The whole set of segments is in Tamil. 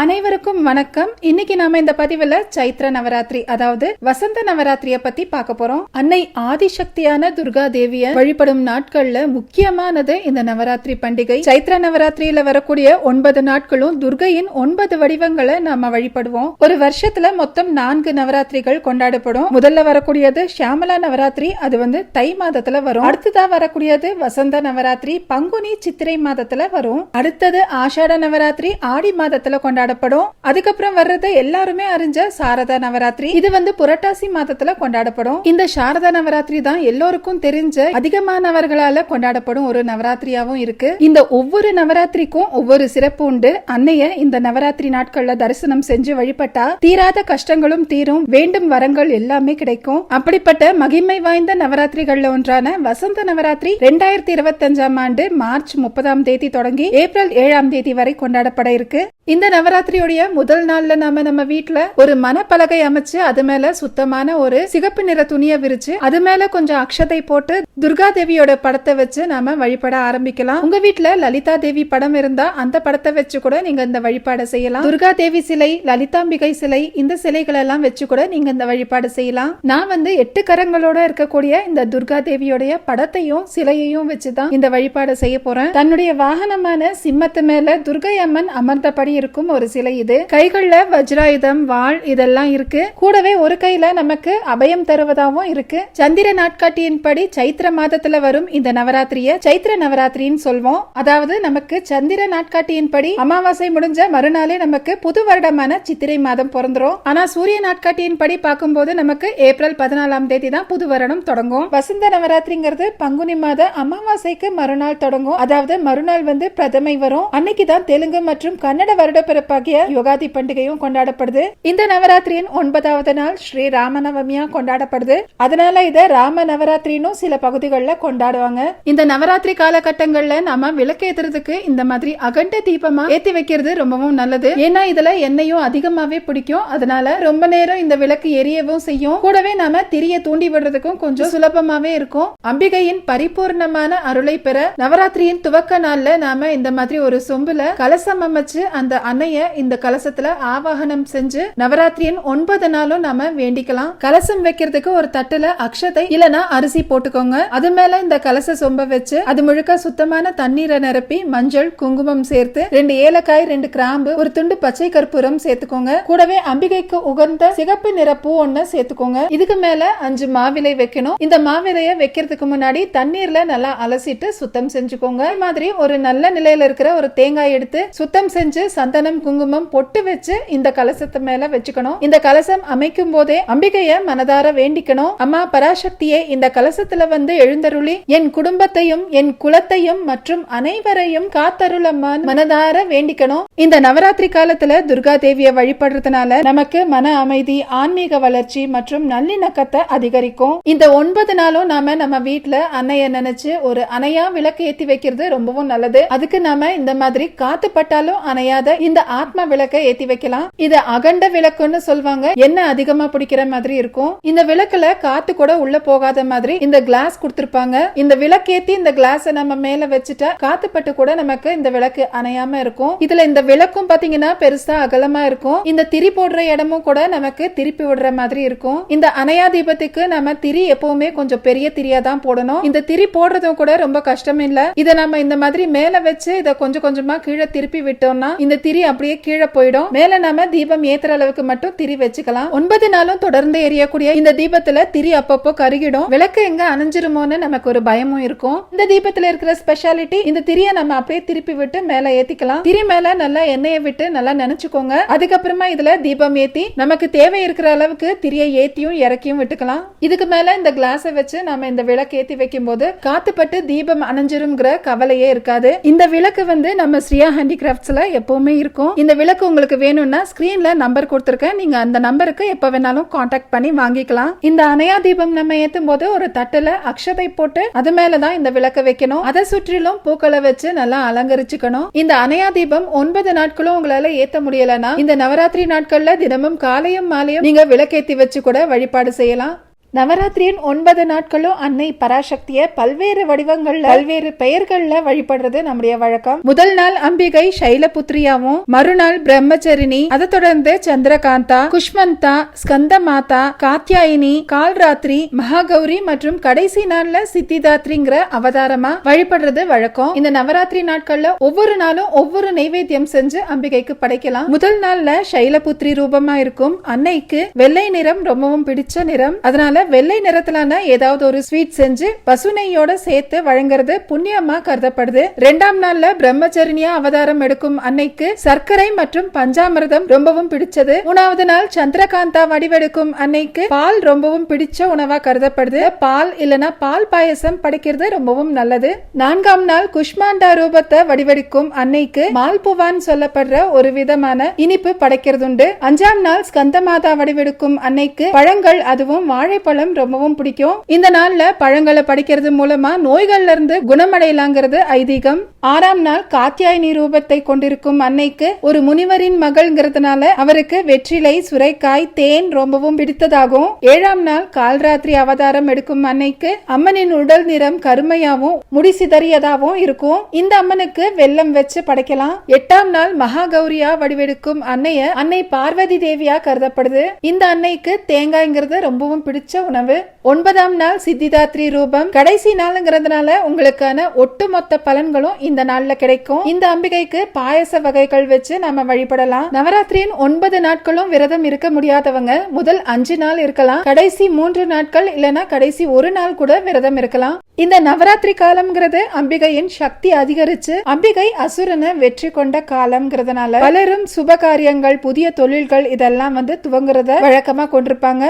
அனைவருக்கும் வணக்கம். இன்னைக்கு நாம இந்த பதிவுல சைத்ர நவராத்திரி அதாவது வசந்த நவராத்திரிய பத்தி பார்க்க போறோம். அன்னை ஆதிசக்தியான துர்கா தேவிய வழிபடும் நாட்கள்ல முக்கியமானது இந்த நவராத்திரி பண்டிகை. சைத்ர நவராத்திரியில வரக்கூடிய ஒன்பது நாட்களும் துர்கையின் ஒன்பது வடிவங்களை நாம வழிபடுவோம். ஒரு வருஷத்துல மொத்தம் நான்கு நவராத்திரிகள் கொண்டாடப்படும். முதல்ல வரக்கூடியது ஷியாமலா நவராத்திரி அது வந்து தை மாதத்துல வரும். அடுத்ததா வரக்கூடியது வசந்த நவராத்திரி பங்குனி சித்திரை மாதத்துல வரும். அடுத்தது ஆஷாட நவராத்திரி ஆடி மாதத்துல கொண்டாடப்படும். அதுக்கப்புறம் வர்றது எல்லாருமே அறிஞ்ச சாரதா நவராத்திரி இது வந்து புரட்டாசி மாதத்துல கொண்டாடப்படும். இந்த சாரதா நவராத்திரி தான் எல்லோருக்கும் தெரிஞ்ச அதிகமானவர்களால கொண்டாடப்படும் ஒரு நவராத்திரியாவும் இருக்கு. இந்த ஒவ்வொரு நவராத்திரிக்கும் ஒவ்வொரு சிறப்பு உண்டு. அன்னைய இந்த நவராத்திரி நாட்கள்ல தரிசனம் செஞ்சு வழிபட்டா தீராத கஷ்டங்களும் தீரும் வேண்டும் வரங்கள் எல்லாமே கிடைக்கும். அப்படிப்பட்ட மகிமை வாய்ந்த நவராத்திரிகள்ல ஒன்றான வசந்த நவராத்திரி ரெண்டாயிரத்தி இருபத்தஞ்சாம் ஆண்டு மார்ச் முப்பதாம் தேதி தொடங்கி ஏப்ரல் ஏழாம் தேதி வரை கொண்டாடப்பட இருக்கு. இந்த நவராத்திரி நவராத்திரியுடைய முதல் நாள்ல நாம நம்ம வீட்டுல ஒரு மனப்பலகை அமைச்சு அது மேல சுத்தமான ஒரு சிகப்பு நிற துணியை விரிச்சு அது மேல கொஞ்சம் அக்ஷதை போட்டு துர்கா தேவியோட படத்தை வச்சு நாம வழிபட ஆரம்பிக்கலாம். உங்க வீட்டுல லலிதா தேவி படம் இருந்தா அந்த படத்தை வச்சு கூட நீங்க இந்த வழிபாடு செய்யலாம். துர்கா தேவி சிலை லலிதாம்பிகை சிலை இந்த சிலைகள் எல்லாம் வச்சு கூட நீங்க இந்த வழிபாடு செய்யலாம். நான் வந்து எட்டு கரங்களோட இருக்கக்கூடிய இந்த துர்கா தேவியோடைய படத்தையும் சிலையையும் வச்சுதான் இந்த வழிபாடு செய்ய போறேன். தன்னுடைய வாகனமான சிம்மத்து மேல துர்கை அம்மன் அமர்ந்தபடி இருக்கும் ஒரு சிலை இது. கைகள்ல வஜ்ராயுதம் வாள் இதெல்லாம் இருக்கு. கூடவே ஒரு கையில நமக்கு அபயம் தருவதாவும் இருக்கு. சந்திர நாட்காட்டியின்படி சைத்திர மாதத்துல வரும் இந்த நவராத்திரிய சைத்திர நவராத்திரின்னு சொல்வோம். அதாவது நமக்கு சந்திர நாட்காட்டியின்படி அமாவாசை முடிஞ்ச மறுநாளே நமக்கு புது வருடமான சித்திரை மாதம் பிறந்துரும். ஆனா சூரிய நாட்காட்டியின்படி பார்க்கும்போது நமக்கு ஏப்ரல் பதினாலாம் தேதி தான் புது வருடம் தொடங்கும். வசந்த நவராத்திரிங்கிறது பங்குனி மாத அமாவாசைக்கு மறுநாள் தொடங்கும். அதாவது மறுநாள் வந்து பிரதமை வரும். அன்னைக்கு தான் தெலுங்கு மற்றும் கன்னட வருட சிறப்பாகிய யுகாதி பண்டிகையும் கொண்டாடப்படுது. இந்த நவராத்திரியின் ஒன்பதாவது நாள் ஸ்ரீ ராமநவமியா கொண்டாடப்படுது. அதனால இத ராம நவராத்திரின்னு சில பகுதிகளில் கொண்டாடுவாங்க. இந்த நவராத்திரி காலகட்டங்கள்ல நாம விளக்கேத்துறதுக்கு இந்த மாதிரி அகண்ட தீபமா ஏத்தி வைக்கிறது ரொம்பவும் நல்லது. ஏன்னா இதுல எண்ணெயும் அதிகமாவே பிடிக்கும். அதனால ரொம்ப நேரம் இந்த விளக்கு எரியவும் செய்யும். கூடவே நாம திரிய தூண்டி விடுறதுக்கும் கொஞ்சம் சுலபமாவே இருக்கும். அம்பிகையின் பரிபூர்ணமான அருளை பெற நவராத்திரியின் துவக்க நாள்ல நாம இந்த மாதிரி ஒரு சொம்புல கலசம் அமைச்சு அந்த அன்னைய இந்த கலசத்துல ஆவாகனம் செஞ்சு நவராத்திரியின் ஒன்பது நாளும் நாம வேண்டிக்கலாம். கலசம் வைக்கிறதுக்கு ஒரு தட்டுல அக்ஷதை இல்லனா அரிசி போட்டுக்கோங்க. அது மேல இந்த கலச சொம்ப வச்சு அது முழுக்க சுத்தமான தண்ணீரை நிரப்பி மஞ்சள் குங்குமம் சேர்த்து ரெண்டு ஏலக்காய் ரெண்டு கிராம்பு ஒரு துண்டு பச்சை கற்பூரம் சேர்த்துக்கோங்க. கூடவே அம்பிகைக்கு உகந்த சிகப்பு நிற பூ ஒண்ணு சேர்த்துக்கோங்க. இதுக்கு மேல அஞ்சு மாவிலை வைக்கணும். இந்த மாவிலைய வைக்கிறதுக்கு முன்னாடி தண்ணீர்ல நல்லா அலசிட்டு சுத்தம் செஞ்சுக்கோங்க. மாதிரி ஒரு நல்ல நிலையில இருக்கிற ஒரு தேங்காய் எடுத்து சுத்தம் செஞ்சு சந்தனம் குங்குமம் பொட்டு வச்சு இந்த கலசத்து மேல வச்சுக்கணும். இந்த கலசம் அமைக்கும் போதே அம்பிகைய மனதார வேண்டிக்கணும். அம்மா பராசக்தியே இந்த கலசத்துல வந்து எழுந்தருளி என் குடும்பத்தையும் என் குலத்தையும் மற்றும் அனைவரையும் காத்தருளம்மா மனதார வேண்டிக்கணும். இந்த நவராத்திரி காலத்துல துர்கா தேவிய வழிபடுறதுனால நமக்கு மன அமைதி ஆன்மீக வளர்ச்சி மற்றும் நல்லிணக்கத்தை அதிகரிக்கும். இந்த ஒன்பது நாளும் நாம நம்ம வீட்டுல அன்னைய நினைச்சு ஒரு அணையா விளக்கு ஏத்தி வைக்கிறது ரொம்பவும் நல்லது. அதுக்கு நாம இந்த மாதிரி காத்து பட்டாலும் அணையாத இந்த ஆத்ம விளக்கை ஏத்தி வைக்கலாம். இது அகண்ட விளக்குன்னு சொல்வாங்க. எண்ணெய் அதிகமா பிடிக்கிற மாதிரி இருக்கும். இந்த விளக்குல காத்து கூட உள்ள போகாத மாதிரி இந்த கிளாஸ் கொடுத்திருப்பாங்க. இந்த விளக்கேத்தி இந்த கிளாஸ் நம்ம மேல வச்சுட்டா காத்து பட்டு கூட நமக்கு இந்த விளக்கு அணையாம இருக்கும். இதுல இந்த விளக்கும் பாத்தீங்கன்னா பெருசா அகலமா இருக்கும். இந்த திரி போடுற இடமும் கூட நமக்கு திருப்பி விடுற மாதிரி இருக்கும். இந்த அணையா தீபத்துக்கு நம்ம திரி எப்பவுமே கொஞ்சம் பெரிய திரியா தான் போடணும். இந்த திரி போடுறதும் கூட ரொம்ப கஷ்டம் இல்ல இதை நம்ம இந்த மாதிரி மேல வச்சு இதை கொஞ்சம் கொஞ்சமா கீழே திருப்பி விட்டோம்னா இந்த திரி அப்படி அப்படியே கீழே போயிடும். மேல நாம தீபம் ஏத்துற அளவுக்கு மட்டும் திரி வச்சுக்கலாம். ஒன்பது நாளும் தொடர்ந்து எரியக்கூடிய இந்த தீபத்துல திரி அப்பப்போ கருகிடும். விளக்கு எங்க அணைஞ்சிருமோன்னு நமக்கு ஒரு பயமும் இருக்கும். இந்த தீபத்துல இருக்கிற ஸ்பெஷாலிட்டி இந்த திரிய நம்ம அப்படியே திருப்பி விட்டு மேல ஏத்திக்கலாம். திரி மேல நல்லா எண்ணெயை விட்டு நல்லா நினைச்சுக்கோங்க. அதுக்கப்புறமா இதுல தீபம் ஏத்தி நமக்கு தேவை இருக்கிற அளவுக்கு திரியை ஏத்தியும் இறக்கியும் விட்டுக்கலாம். இதுக்கு மேல இந்த கிளாஸை வச்சு நம்ம இந்த விளக்கு ஏத்தி வைக்கும் போது காத்துப்பட்டு தீபம் அணைஞ்சிருங்கிற கவலையே இருக்காது. இந்த விளக்கு வந்து நம்ம ஸ்ரீயா ஹேண்டிகிராஃப்ட்ஸ்ல எப்பவுமே இருக்கும். இந்த விளக்கு உங்களுக்கு வேணும்னா ஸ்கிரீன்ல நம்பர் கொடுத்துருக்கேன். நீங்க அந்த நம்பருக்கு எப்ப வேணாலும் காண்டாக்ட் பண்ணி வாங்கிக்கலாம். இந்த அணையா தீபம் நம்ம ஏத்தும் போது ஒரு தட்டுல அக்ஷதை போட்டு அது மேலதான் இந்த விளக்க வைக்கணும். அதை சுற்றிலும் பூக்களை வச்சு நல்லா அலங்கரிச்சுக்கணும். இந்த அணையா தீபம் ஒன்பது நாட்களும் உங்களால ஏத்த முடியலன்னா இந்த நவராத்திரி நாட்கள்ல தினமும் காலையும் மாலையும் நீங்க விளக்கேத்தி வச்சு கூட வழிபாடு செய்யலாம். நவராத்திரியின் ஒன்பது நாட்களும் அன்னை பராசக்திய பல்வேறு வடிவங்கள்ல பல்வேறு பெயர்கள்ல வழிபடுறது நம்முடைய வழக்கம். முதல் நாள் அம்பிகை சைலபுத்ரியாவும் மறுநாள் பிரம்மச்சரிணி அதை தொடர்ந்து சந்திரகாந்தா குஷ்மந்தா ஸ்கந்த மாதா காத்யாயினி கால்ராத்திரி மகாகௌரி மற்றும் கடைசி நாள்ல சித்திதாத்ரிங்கிற அவதாரமா வழிபடுறது வழக்கம். இந்த நவராத்திரி நாட்கள்ல ஒவ்வொரு நாளும் ஒவ்வொரு நைவேத்தியம் செஞ்சு அம்பிகைக்கு படைக்கலாம். முதல் நாள்ல சைலபுத்ரி ரூபமா இருக்கும். அன்னைக்கு வெள்ளை நிறம் ரொம்பவும் பிடிச்ச நிறம். அதனால வெள்ளை நிறத்திலான ஏதாவது ஒரு ஸ்வீட் செஞ்சு பசுனையோட சேர்த்து வழங்குறது புண்ணியமா கருதப்படுது. ரெண்டாம் நாள்ல பிரம்மச்சரிணியா அவதாரம் எடுக்கும் அன்னைக்கு சர்க்கரை மற்றும் பஞ்சாமிரதம் ரொம்பவும் பிடிச்சது. மூணாவது நாள் சந்திரகாந்தா வடிவெடுக்கும் அன்னைக்கு பால் ரொம்பவும் பிடிச்ச உணவா கருதப்படுது. பால் இல்லனா பால் பாயசம் படைக்கிறது ரொம்பவும் நல்லது. நான்காம் நாள் குஷ்மாண்டா ரூபத்தை வடிவெடுக்கும் அன்னைக்கு மால்புவான் சொல்லப்படுற ஒரு விதமான இனிப்பு படைக்கிறது உண்டு அஞ்சாம் நாள் ஸ்கந்தமாதா வடிவெடுக்கும் அன்னைக்கு பழங்கள் அதுவும் வாழைப்பழம் ரொம்பவும் பிடிக்கும். இந்த நாள்ல பழங்களை படிக்கிறது மூலமா நோய்கள்ல இருந்து குணமடையலாங்கிறது ஐதீகம். ஆறாம் நாள் காத்தியாயினி ரூபத்தை கொண்டிருக்கும் அன்னைக்கு ஒரு முனிவரின் மகள்ங்கிறதுனால அவருக்கு வெற்றிலை சுரைக்காய் தேன் ரொம்பவும் பிடித்ததாகும். ஏழாம் நாள் கால்ராத்திரி அவதாரம் எடுக்கும் அன்னைக்கு அம்மனின் உடல் நிறம் கருமையாவும் முடிசிதறியதாகவும் இருக்கும். இந்த அம்மனுக்கு வெள்ளம் வச்சு படைக்கலாம். எட்டாம் நாள் மகாகௌரியா வடிவெடுக்கும் அன்னைய அன்னை பார்வதி தேவியா கருதப்படுது. இந்த அன்னைக்கு தேங்காய்ங்கிறது ரொம்பவும் பிடிச்ச உணவு. ஒன்பதாம் நாள் சித்திதாத்ரி ரூபம். கடைசி நாளுங்கிறதுனால உங்களுக்கான ஒட்டுமொத்த பலன்களும் இந்த நாள்ல கிடைக்கும். இந்த அம்பிகைக்கு பாயச வகைகள் வச்சு நாம வழிபடலாம். நவராத்திரியின் ஒன்பது நாட்களும் விரதம் இருக்க முடியாதவங்க முதல் அஞ்சு நாள் இருக்கலாம். கடைசி மூன்று நாட்கள் இல்லனா கடைசி ஒரு நாள் கூட விரதம் இருக்கலாம். இந்த நவராத்திரி காலம்ங்கிறது அம்பிகையின் சக்தி அதிகரிச்சு அம்பிகை அசுரனை வெற்றி கொண்ட காலம்ங்கிறதுனால பலரும் சுப காரியங்கள் புதிய தொழில்கள் இதெல்லாம் வந்து துவங்குறத வழக்கமா கொண்டிருப்பாங்க.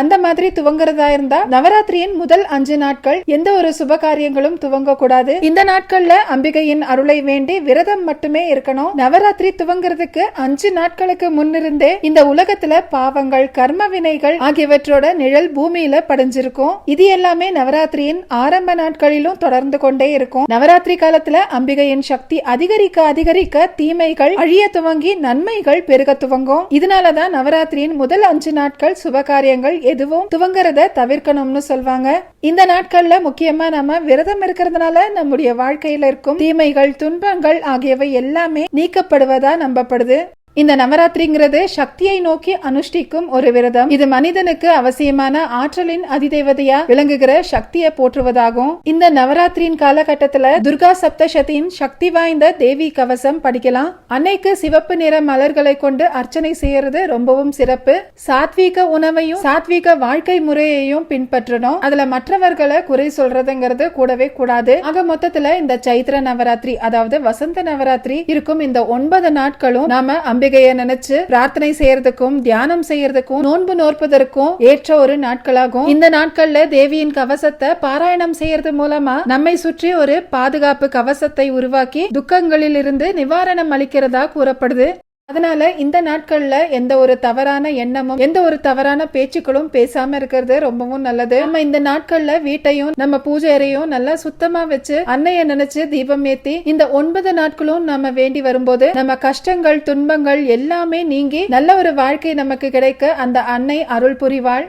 அந்த மாதிரி துவங்குறதா இருந்தா நவராத்திரியின் முதல் அஞ்சு நாட்கள் எந்த ஒரு சுப காரியங்களும் துவங்க கூடாது இந்த நாட்கள்ல அம்பிகையின் அருளை வேண்டி விரதம் மட்டுமே இருக்கணும். நவராத்திரி துவங்குறதுக்கு அஞ்சு நாட்களுக்கு முன்னிருந்தே இந்த உலகத்துல பாவங்கள் கர்ம வினைகள் ஆகியவற்றோட நிழல் பூமியில படைஞ்சிருக்கும். இது எல்லாமே நவராத்திரியின் ஆரம்ப நாட்களிலும் தொடர்ந்து கொண்டே இருக்கும். நவராத்திரி காலத்துல அம்பிகையின் சக்தி அதிகரிக்க அதிகரிக்க தீமைகள் அழிய துவங்கி நன்மைகள் பெருக துவங்கும். இதனாலதான் நவராத்திரியின் முதல் அஞ்சு நாட்கள் சுப காரியங்கள் எதுவும் துவங்குறத தவிர்க்கணும்னு சொல்வாங்க. இந்த நாட்கள்ல முக்கியமா நம்ம விரதம் இருக்கிறதுனால நம்முடைய வாழ்க்கையில இருக்கும் தீமைகள் துன்பங்கள் ஆகியவை எல்லாமே நீக்கப்படுவதா நம்பப்படுது. இந்த நவராத்திரிங்கிறது சக்தியை நோக்கி அனுஷ்டிக்கும் ஒரு விரதம். இது மனிதனுக்கு அவசியமான ஆற்றலின் அதிதேவதையா விளங்குகிற சக்தியை போற்றுவதாகும். இந்த நவராத்திரியின் காலகட்டத்துல துர்கா சப்தசதியின் சக்தி வாய்ந்த தேவி கவசம் படிக்கலாம். அன்னைக்கு சிவப்பு நிற மலர்களை கொண்டு அர்ச்சனை செய்யறது ரொம்பவும் சிறப்பு. சாத்வீக உணவையும் சாத்வீக வாழ்க்கை முறையையும் பின்பற்றணும். அதுல மற்றவர்களை குறை சொல்றதுங்கிறது கூடவே கூடாது. ஆக மொத்தத்துல இந்த சைத்திர நவராத்திரி அதாவது வசந்த நவராத்திரி இருக்கும் இந்த ஒன்பது நாட்களும் நாம அம்பிகையை நினைச்சு பிரார்த்தனை செய்யறதுக்கும் தியானம் செய்யறதுக்கும் நோன்பு நோற்பதற்கும் ஏற்ற ஒரு நாட்களாகும். இந்த நாட்கள்ல தேவியின் கவசத்தை பாராயணம் செய்யறது மூலமா நம்மை சுற்றி ஒரு பாதுகாப்பு கவசத்தை உருவாக்கி துக்கங்களில் இருந்து நிவாரணம் அளிக்கிறதா கூறப்படுது. அதனால இந்த நாட்கள்ல எந்த ஒரு தவறான எண்ணமும் எந்த ஒரு தவறான பேச்சுக்களும் பேசாம இருக்கிறது ரொம்பவும் நல்லது. நம்ம இந்த நாட்கள்ல வீட்டையும் நம்ம பூஜை அறையும் நல்லா சுத்தமா வச்சு அன்னைய நினைச்சு தீபம் ஏத்தி இந்த ஒன்பது நாட்களும் நம்ம வேண்டி வரும்போது நம்ம கஷ்டங்கள் துன்பங்கள் எல்லாமே நீங்கி நல்ல ஒரு வாழ்க்கை நமக்கு கிடைக்க அந்த அன்னை அருள் புரிவாள்.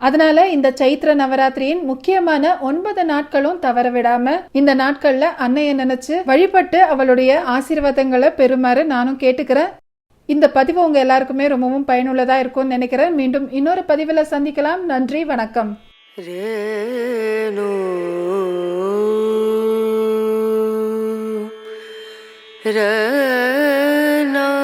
அதனால இந்த சைத்திர நவராத்திரியின் முக்கியமான ஒன்பது நாட்களும் தவற விடாம இந்த நாட்கள்ல அன்னைய நினைச்சு வழிபட்டு அவளுடைய ஆசீர்வாதங்களை பெறுமாறு நானும் கேட்டுக்கிறேன். இந்த பதிவு உங்கள் எல்லாருக்குமே ரொம்பவும் பயனுள்ளதாக இருக்கும்னு நினைக்கிறேன். மீண்டும் இன்னொரு பதிவில் சந்திக்கலாம். நன்றி வணக்கம். ரேணு. ரேனா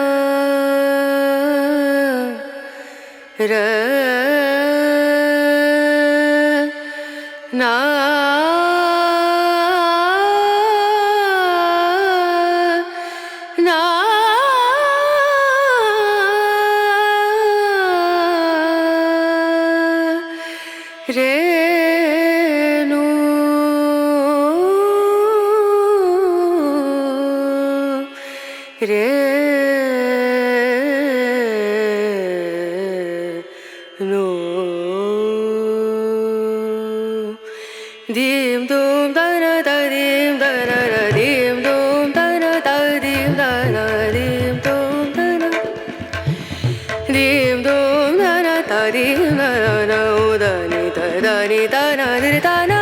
दीम धम दानीम दानीम दोम दनत दीम दानीम दोम दन दीम धोम दनता दीम दान ओदी ददानि तनानि ताना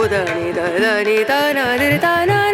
उदनी ददानि तानानि ताना